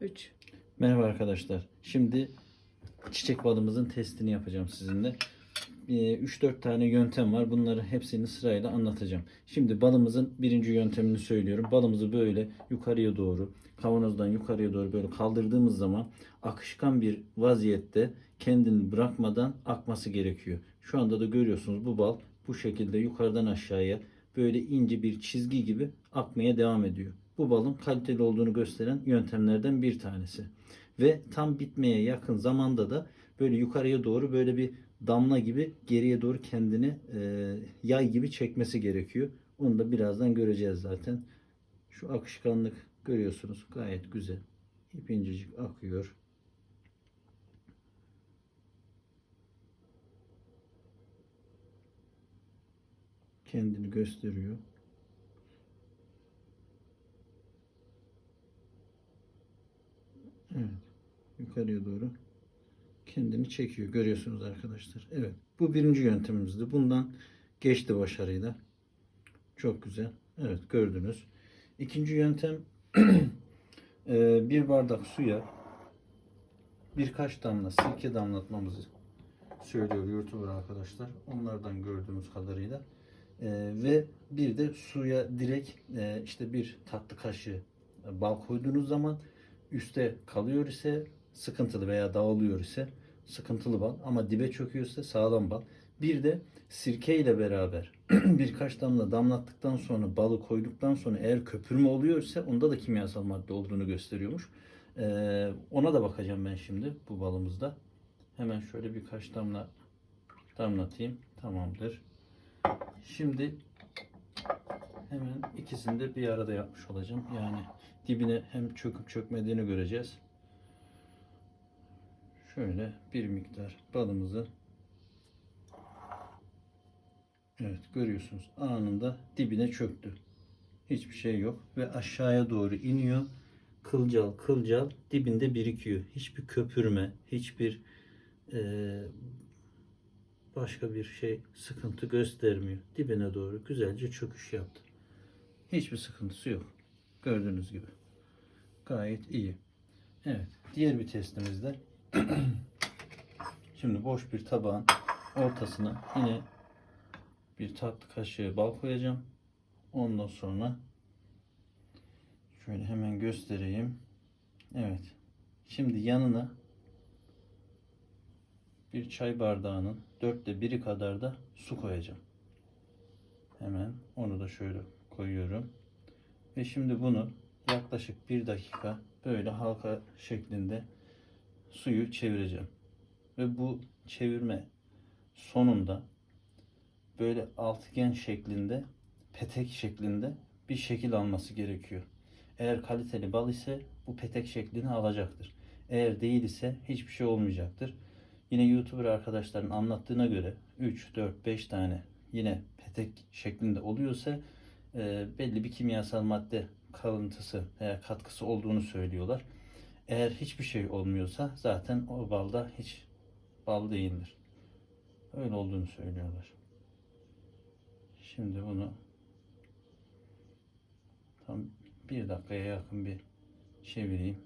3. Merhaba arkadaşlar. Şimdi çiçek balımızın testini yapacağım sizinle. 3-4 tane yöntem var. Bunları hepsini sırayla anlatacağım. Şimdi balımızın birinci yöntemini söylüyorum. Balımızı böyle yukarıya doğru, kavanozdan yukarıya doğru böyle kaldırdığımız zaman akışkan bir vaziyette kendini bırakmadan akması gerekiyor. Şu anda da görüyorsunuz bu bal bu şekilde yukarıdan aşağıya böyle ince bir çizgi gibi akmaya devam ediyor. Bu balın kaliteli olduğunu gösteren yöntemlerden bir tanesi. Ve tam bitmeye yakın zamanda da böyle yukarıya doğru böyle bir damla gibi geriye doğru kendini e, yay gibi çekmesi gerekiyor. Onu da birazdan göreceğiz zaten. Şu akışkanlık görüyorsunuz gayet güzel. İp incecik akıyor. Kendini gösteriyor. Evet. Yukarıya doğru kendini çekiyor. Görüyorsunuz arkadaşlar. Evet. Bu birinci yöntemimizdi. Bundan geçti başarıyla. Çok güzel. Evet gördünüz. İkinci yöntem e, bir bardak suya birkaç damla sirke damlatmamızı söylüyor YouTuber arkadaşlar. Onlardan gördüğümüz kadarıyla. E, ve bir de suya direkt e, işte bir tatlı kaşığı bal koyduğunuz zaman üste kalıyor ise sıkıntılı veya dağılıyor ise sıkıntılı bal ama dibe çöküyorsa sağlam bal. Bir de sirke ile beraber birkaç damla damlattıktan sonra balı koyduktan sonra eğer köpürme oluyorsa onda da kimyasal madde olduğunu gösteriyormuş. Ee, ona da bakacağım ben şimdi bu balımızda. Hemen şöyle birkaç damla damlatayım. Tamamdır. Şimdi hemen ikisini de bir arada yapmış olacağım. Yani dibine hem çöküp çökmediğini göreceğiz. Şöyle bir miktar balımızı Evet görüyorsunuz anında dibine çöktü. Hiçbir şey yok ve aşağıya doğru iniyor. Kılcal kılcal dibinde birikiyor. Hiçbir köpürme, hiçbir eee, başka bir şey sıkıntı göstermiyor. Dibine doğru güzelce çöküş yaptı. Hiçbir sıkıntısı yok. Gördüğünüz gibi. Gayet iyi. Evet. Diğer bir testimizde Şimdi boş bir tabağın ortasına yine bir tatlı kaşığı bal koyacağım. Ondan sonra şöyle hemen göstereyim. Evet. Şimdi yanına bir çay bardağının dörtte biri kadar da su koyacağım. Hemen onu da şöyle koyuyorum. Ve şimdi bunu yaklaşık bir dakika böyle halka şeklinde suyu çevireceğim. Ve bu çevirme sonunda böyle altıgen şeklinde, petek şeklinde bir şekil alması gerekiyor. Eğer kaliteli bal ise bu petek şeklini alacaktır. Eğer değil ise hiçbir şey olmayacaktır. Yine YouTuber arkadaşların anlattığına göre 3, 4, 5 tane yine petek şeklinde oluyorsa e, belli bir kimyasal madde kalıntısı veya katkısı olduğunu söylüyorlar. Eğer hiçbir şey olmuyorsa zaten o balda hiç bal değildir. Öyle olduğunu söylüyorlar. Şimdi bunu tam bir dakikaya yakın bir çevireyim.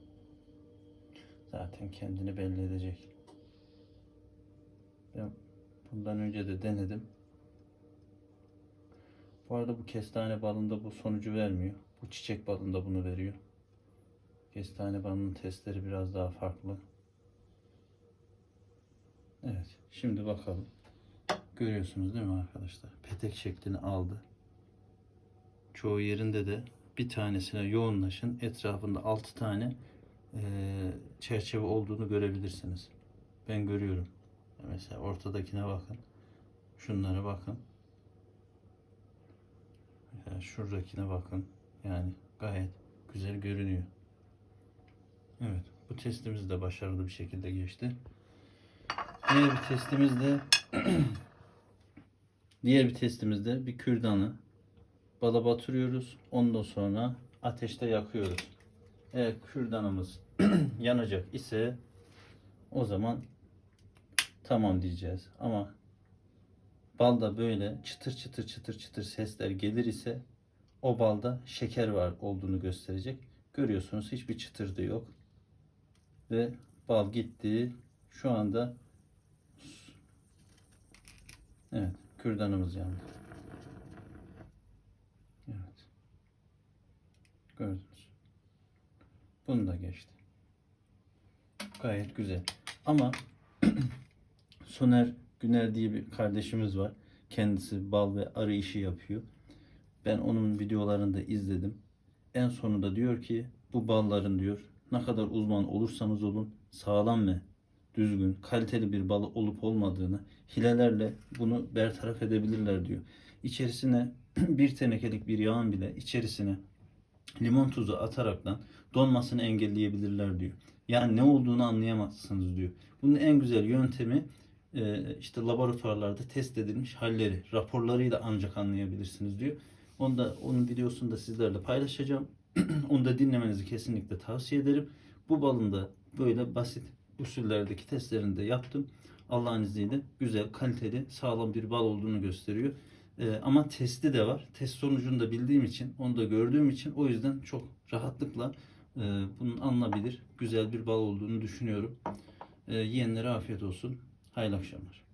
Zaten kendini belli edecek. Bundan önce de denedim. Bu arada bu kestane balında bu sonucu vermiyor. Bu çiçek balında bunu veriyor. Kestane balının testleri biraz daha farklı. Evet. Şimdi bakalım. Görüyorsunuz değil mi arkadaşlar? Petek şeklini aldı. Çoğu yerinde de bir tanesine yoğunlaşın. Etrafında 6 tane çerçeve olduğunu görebilirsiniz. Ben görüyorum. Mesela ortadakine bakın. Şunlara bakın. Mesela şuradakine bakın. Yani gayet güzel görünüyor. Evet. Bu testimiz de başarılı bir şekilde geçti. Diğer bir testimizde diğer bir testimizde bir kürdanı bala batırıyoruz. Ondan sonra ateşte yakıyoruz. Eğer kürdanımız yanacak ise o zaman tamam diyeceğiz. Ama balda böyle çıtır çıtır çıtır çıtır sesler gelir ise o balda şeker var olduğunu gösterecek. Görüyorsunuz hiçbir çıtırdı yok. ve bal gitti. Şu anda evet kürdanımız yandı. Evet. Gördünüz. Bunu da geçti. Gayet güzel. Ama Soner Güner diye bir kardeşimiz var. Kendisi bal ve arı işi yapıyor. Ben onun videolarını da izledim. En sonunda diyor ki bu balların diyor ne kadar uzman olursanız olun sağlam ve düzgün, kaliteli bir bal olup olmadığını hilelerle bunu bertaraf edebilirler diyor. İçerisine bir tenekelik bir yağın bile içerisine limon tuzu ataraktan donmasını engelleyebilirler diyor. Yani ne olduğunu anlayamazsınız diyor. Bunun en güzel yöntemi işte laboratuvarlarda test edilmiş halleri, raporlarıyla ancak anlayabilirsiniz diyor. Onu da onun videosunu da sizlerle paylaşacağım. Onu da dinlemenizi kesinlikle tavsiye ederim. Bu balın da böyle basit usullerdeki testlerini de yaptım. Allah'ın izniyle güzel, kaliteli, sağlam bir bal olduğunu gösteriyor. Ee, ama testi de var. Test sonucunu da bildiğim için, onu da gördüğüm için o yüzden çok rahatlıkla e, bunun alınabilir, güzel bir bal olduğunu düşünüyorum. E, yiyenlere afiyet olsun. Hayırlı akşamlar.